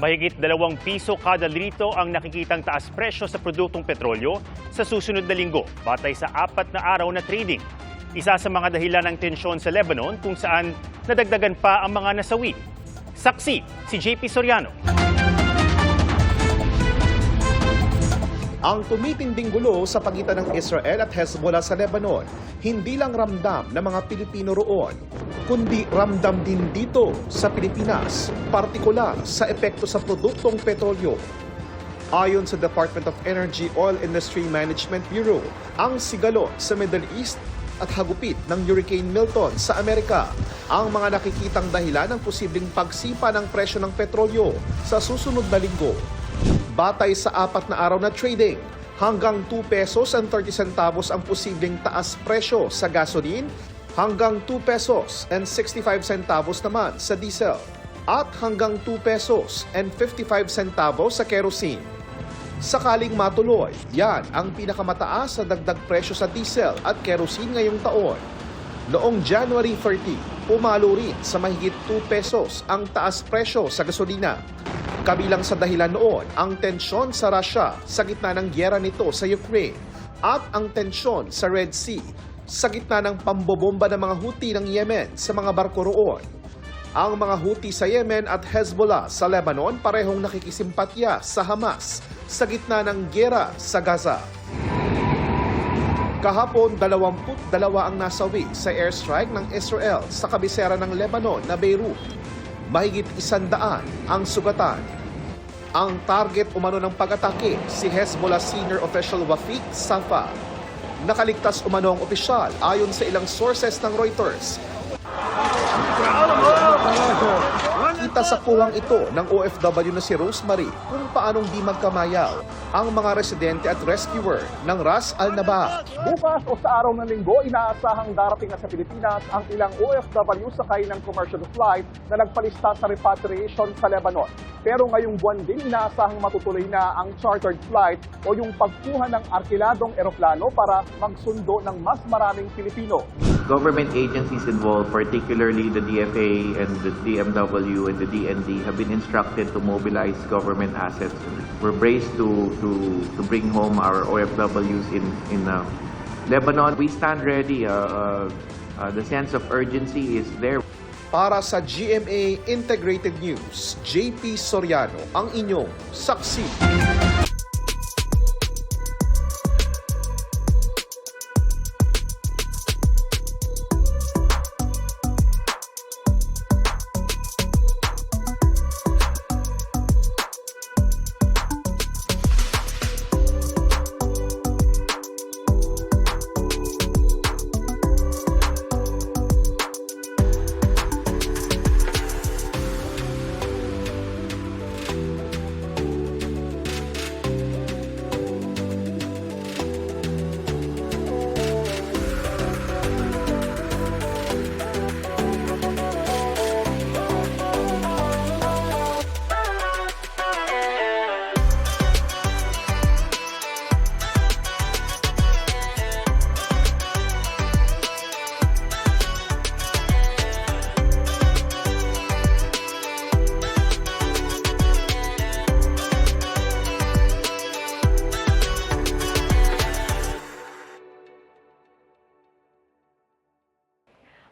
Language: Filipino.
Mahigit dalawang piso kada litro ang nakikitang taas presyo sa produktong petrolyo sa susunod na linggo batay sa apat na araw na trading. Isa sa mga dahilan ng tensyon sa Lebanon kung saan nadagdagan pa ang mga nasawi. Saksi si JP Soriano. Ang tumitinding gulo sa pagitan ng Israel at Hezbollah sa Lebanon, hindi lang ramdam ng mga Pilipino roon, kundi ramdam din dito sa Pilipinas, partikular sa epekto sa produktong petrolyo. Ayon sa Department of Energy Oil Industry Management Bureau, ang sigalo sa Middle East at hagupit ng Hurricane Milton sa Amerika ang mga nakikitang dahilan ng posibleng pagsipa ng presyo ng petrolyo sa susunod na linggo. Batay sa apat na araw na trading, hanggang 2 pesos and 30 centavos ang posibleng taas presyo sa gasoline, hanggang 2 pesos and 65 centavos naman sa diesel, at hanggang 2 pesos and 55 centavos sa kerosene. Sakaling matuloy, yan ang pinakamataas sa dagdag presyo sa diesel at kerosene ngayong taon. Noong January 30, pumalo rin sa mahigit 2 pesos ang taas presyo sa gasolina. Kabilang sa dahilan noon ang tensyon sa Russia sa gitna ng gyera nito sa Ukraine at ang tensyon sa Red Sea sa gitna ng pambobomba ng mga Houthi ng Yemen sa mga barko roon. Ang mga Houthi sa Yemen at Hezbollah sa Lebanon parehong nakikisimpatya sa Hamas sa gitna ng gyera sa Gaza. Kahapon, 22 ang nasawi sa airstrike ng Israel sa kabisera ng Lebanon na Beirut. Mahigit isandaan ang sugatan. Ang target umano ng pag-atake si Hezbollah senior official Wafik Safa. Nakaligtas umano ang opisyal ayon sa ilang sources ng Reuters Kita sa kuwang ito ng OFW na si Rosemary kung paanong di magkamayaw ang mga residente at rescuer ng Ras Al Naba. Bukas o sa araw ng linggo, inaasahang darating na sa Pilipinas ang ilang OFW sakay ng commercial flight na nagpalista sa repatriation sa Lebanon. Pero ngayong buwan din, inaasahang matutuloy na ang chartered flight o yung pagkuha ng arkiladong eroplano para magsundo ng mas maraming Pilipino. government agencies involved, particularly the DFA and the DMW and the DND, have been instructed to mobilize government assets. We're braced to to to bring home our OFWs in in uh, Lebanon. We stand ready. Uh, uh, uh, the sense of urgency is there. Para sa GMA Integrated News, JP Soriano ang inyong saksi.